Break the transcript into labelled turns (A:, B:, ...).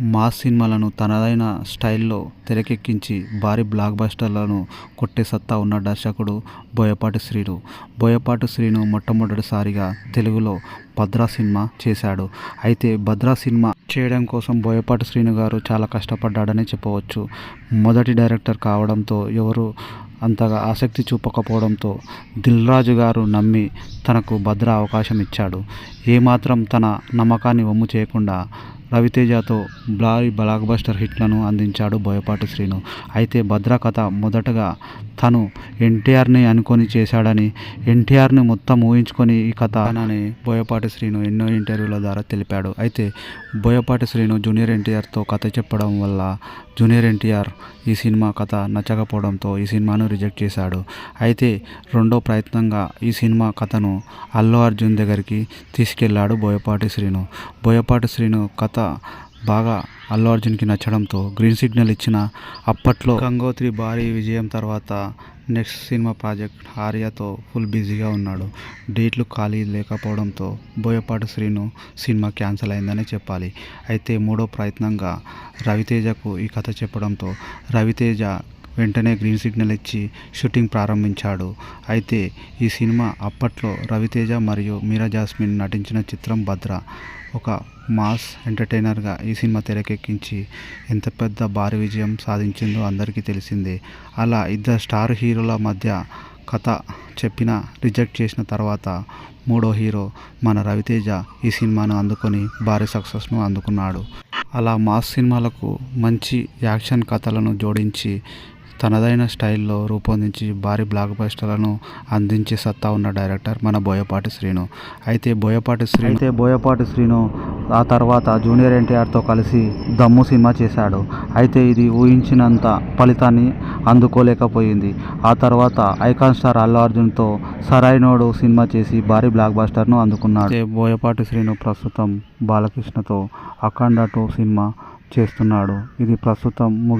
A: Mass సినిమాలను తనదైన స్టైల్లో తెరకెక్కించి భారీ బ్లాక్ బస్టర్లను కొట్టే సత్తా ఉన్న దర్శకుడు బోయపాటి శ్రీను. బోయపాటి శ్రీను మొట్టమొదటిసారిగా తెలుగులో భద్రా సినిమా చేశాడు. అయితే భద్రా సినిమా చేయడం కోసం బోయపాటి శ్రీను గారు చాలా కష్టపడ్డాడని చెప్పవచ్చు. మొదటి డైరెక్టర్ కావడంతో ఎవరు అంతగా ఆసక్తి చూపకపోవడంతో దిల్ రాజు గారు నమ్మి తనకు భద్ర అవకాశం ఇచ్చాడు. ఏమాత్రం తన నమ్మకాన్ని వమ్ము చేయకుండా రవితేజతో భారీ బ్లాక్ బస్టర్ హిట్లను అందించాడు బోయపాటి శ్రీను. అయితే భద్ర కథ మొదటగా తను ఎన్టీఆర్ని అనుకొని చేశాడని ఎన్టీఆర్ని మొత్తం ఊహించుకొని ఈ కథ అని బోయపాటి శ్రీను ఎన్నో ఇంటర్వ్యూల ద్వారా తెలిపాడు. అయితే బోయపాటి శ్రీను జూనియర్ ఎన్టీఆర్తో కథ చెప్పడం వల్ల జూనియర్ ఎన్టీఆర్ ఈ సినిమా కథ నచ్చకపోవడంతో ఈ సినిమాను రిజెక్ట్ చేశాడు. అయితే రెండో ప్రయత్నంగా ఈ సినిమా కథను అల్లు అర్జున్ దగ్గరికి తీసుకెళ్ళాడు బోయపాటి శ్రీను. బోయపాటి శ్రీను కథ బాగా అల్లు అర్జున్కి నచ్చడంతో గ్రీన్ సిగ్నల్ ఇచ్చిన అప్పట్లో గంగోత్రి భారీ విజయం తర్వాత నెక్స్ట్ సినిమా ప్రాజెక్ట్ ఆర్యతో ఫుల్ బిజీగా ఉన్నాడు. డేట్లు ఖాళీ లేకపోవడంతో బోయపాటి శ్రీను సినిమా క్యాన్సిల్ అయిందని చెప్పాలి. అయితే మూడో ప్రయత్నంగా రవితేజకు ఈ కథ చెప్పడంతో రవితేజ వెంటనే గ్రీన్ సిగ్నల్ ఇచ్చి షూటింగ్ ప్రారంభించాడు. అయితే ఈ సినిమా అప్పట్లో రవితేజ మరియు మీరా జాస్మిన్ నటించిన చిత్రం భద్ర. ఒక మాస్ ఎంటర్టైనర్గా ఈ సినిమా తెరకెక్కించి ఎంత పెద్ద భారీ విజయం సాధించిందో అందరికీ తెలిసిందే. అలా ఇద్దరు స్టార్ హీరోల మధ్య కథ చెప్పిన రిజెక్ట్ చేసిన తర్వాత మూడో హీరో మన రవితేజ ఈ సినిమాను అందుకొని భారీ సక్సెస్ను అందుకున్నాడు. అలా మాస్ సినిమాలకు మంచి యాక్షన్ కథలను జోడించి తనదైన స్టైల్లో రూపొందించి భారీ బ్లాక్ బస్టర్లను అందించే సత్తా ఉన్న డైరెక్టర్ మన బోయపాటి శ్రీను. అయితే బోయపాటి శ్రీను అయితే బోయపాటి శ్రీను ఆ తర్వాత జూనియర్ ఎన్టీఆర్తో కలిసి దమ్ము సినిమా చేశాడు. అయితే ఇది ఊహించినంత ఫలితాన్ని అందుకోలేకపోయింది. ఆ తర్వాత ఐకాన్ స్టార్ అల్లు అర్జున్తో సరైనోడు సినిమా చేసి భారీ బ్లాక్ బస్టర్ను అందుకున్నాడు. అయితే బోయపాటి శ్రీను ప్రస్తుతం బాలకృష్ణతో అఖండ టూ సినిమా చేస్తున్నాడు. ఇది ప్రస్తుతం